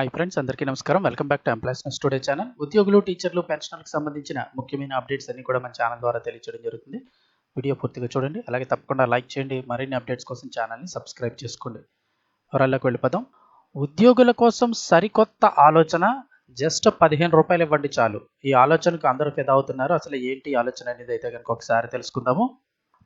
Hi friends అందరికీ నమస్కారం. Welcome back to employees next today channel ఉద్యోగులు టీచర్లు పెన్షన్లకు సంబంధించిన ముఖ్యమైన అప్డేట్స్ అన్ని కూడా మన ఛానల్ ద్వారా తెలియజేయడం జరుగుతుంది. వీడియో పూర్తిగా చూడండి. అలాగే తప్పకుండా లైక్ చేయండి. మరిన్ని అప్డేట్స్ కోసం ఛానల్ని సబ్స్క్రైబ్ చేసుకోండి. వివరాల్లోకి వెళ్ళిపోదాం. ఉద్యోగుల కోసం సరికొత్త ఆలోచన జస్ట్ పదిహేను రూపాయలు ఇవ్వండి చాలు. ఈ ఆలోచనకు అందరూ ఫిదా అవుతున్నారు అసలు ఏంటి ఆలోచన అనేది అయితే కనుక ఒకసారి తెలుసుకుందాము.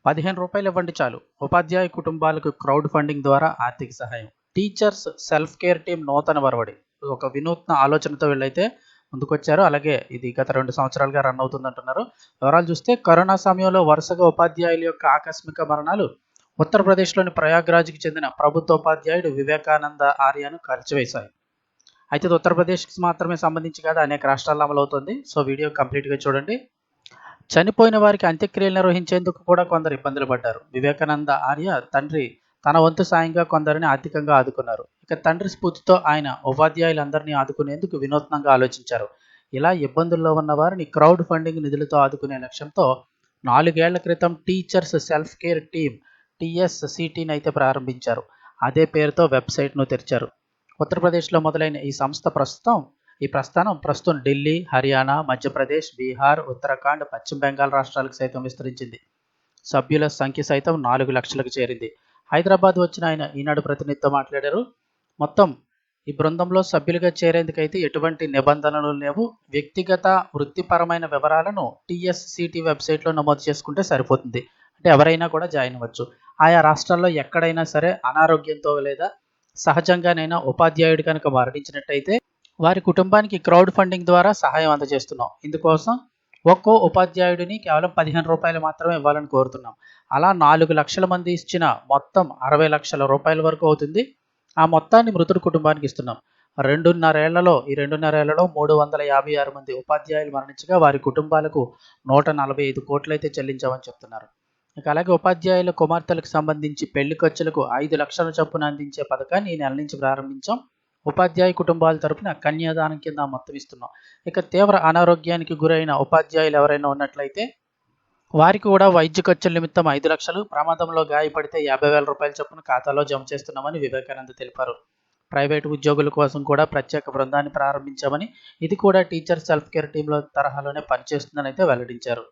పదిహేను రూపాయలు ఇవ్వండి చాలు. ఉపాధ్యాయ కుటుంబాలకు క్రౌడ్ ఫండింగ్ ద్వారా ఆర్థిక సహాయం. టీచర్స్ సెల్ఫ్ కేర్ టీం నూతన వరవడి. ఒక వినూత్న ఆలోచనతో వీళ్ళైతే ముందుకొచ్చారు. అలాగే ఇది గత రెండు సంవత్సరాలుగా రన్ అవుతుంది అంటున్నారు వివరాలు చూస్తే కరోనా సమయంలో వరుసగా ఉపాధ్యాయుల యొక్క ఆకస్మిక మరణాలు ఉత్తరప్రదేశ్లోని ప్రయాగ్రాజ్కి చెందిన ప్రభుత్వ ఉపాధ్యాయుడు వివేకానంద ఆర్యను కలిచివేశాయి అయితే ఇది ఉత్తరప్రదేశ్కి మాత్రమే సంబంధించి కాదు అనేక రాష్ట్రాల్లో అమలవుతుంది సో వీడియో కంప్లీట్గా చూడండి. చనిపోయిన వారికి అంత్యక్రియలు నిర్వహించేందుకు కూడా కొందరు ఇబ్బందులు పడ్డారు. వివేకానంద ఆర్య తండ్రి తన వంతు సాయంగా కొందరిని ఆర్థికంగా ఆదుకున్నారు. ఇక తండ్రి స్ఫూర్తితో ఆయన ఉపాధ్యాయులందరినీ ఆదుకునేందుకు వినూత్నంగా ఆలోచించారు. ఇలా ఇబ్బందుల్లో ఉన్న వారిని క్రౌడ్ ఫండింగ్ నిధులతో ఆదుకునే లక్ష్యంతో నాలుగేళ్ళ క్రితం టీచర్స్ సెల్ఫ్ కేర్ టీమ్ టీఎస్సిటీని అయితే ప్రారంభించారు. అదే పేరుతో వెబ్సైట్ను తెరిచారు. ఉత్తరప్రదేశ్లో మొదలైన ఈ సంస్థ ప్రస్తుతం ఈ ప్రస్థానం ప్రస్తుతం ఢిల్లీ హర్యానా మధ్యప్రదేశ్ బీహార్ ఉత్తరాఖండ్ పశ్చిమ బెంగాల్ రాష్ట్రాలకు సైతం విస్తరించింది. సభ్యుల సంఖ్య సైతం నాలుగు లక్షలకు చేరింది. హైదరాబాద్ వచ్చిన ఆయన ఈనాడు ప్రతినిధితో మాట్లాడారు. మొత్తం ఈ బృందంలో సభ్యులుగా చేరేందుకైతే ఎటువంటి నిబంధనలు లేవు. వ్యక్తిగత వృత్తిపరమైన వివరాలను టీఎస్సిటీ వెబ్సైట్లో నమోదు చేసుకుంటే సరిపోతుంది. అంటే ఎవరైనా కూడా జాయిన్ అవ్వచ్చు. ఆయా రాష్ట్రాల్లో ఎక్కడైనా సరే అనారోగ్యంతో లేదా సహజంగానైనా ఉపాధ్యాయుడు కనుక మరణించినట్టయితే వారి కుటుంబానికి క్రౌడ్ ఫండింగ్ ద్వారా సహాయం అందజేస్తున్నాం. ఇందుకోసం ఒక్కో ఉపాధ్యాయుడిని కేవలం పదిహేను రూపాయలు మాత్రమే ఇవ్వాలని కోరుతున్నాం. అలా నాలుగు లక్షల మంది ఇచ్చిన మొత్తం అరవై లక్షల రూపాయల వరకు అవుతుంది. ఆ మొత్తాన్ని మృతుడి కుటుంబానికి ఇస్తున్నాం. రెండున్నరేళ్ళలో ఈ రెండున్నరేళ్ళలో మూడు వందల యాభై ఆరు మంది ఉపాధ్యాయులు మరణించగా వారి కుటుంబాలకు నూట నలభై ఐదు కోట్లయితే చెల్లించామని చెప్తున్నారు. ఇక అలాగే ఉపాధ్యాయుల కుమార్తెలకు సంబంధించి పెళ్ళి ఖర్చులకు ఐదు లక్షల చొప్పున అందించే పథకాన్ని ఈ నెల నుంచి ప్రారంభించాం. ఉపాధ్యాయ కుటుంబాల తరపున కన్యాదానం కింద మొత్తం ఇస్తున్నాం ఇక తీవ్ర అనారోగ్యానికి గురైన ఉపాధ్యాయులు ఎవరైనా ఉన్నట్లయితే వారికి కూడా వైద్య ఖర్చుల నిమిత్తం ఐదు లక్షలు ప్రమాదంలో గాయపడితే యాభై వేల రూపాయల చొప్పున ఖాతాలో జమ చేస్తున్నామని వివేకానంద తెలిపారు. ప్రైవేటు ఉద్యోగుల కోసం కూడా ప్రత్యేక బృందాన్ని ప్రారంభించామని ఇది కూడా టీచర్ సెల్ఫ్ కేర్ టీంల తరహాలోనే పనిచేస్తుందని అయితే వెల్లడించారు.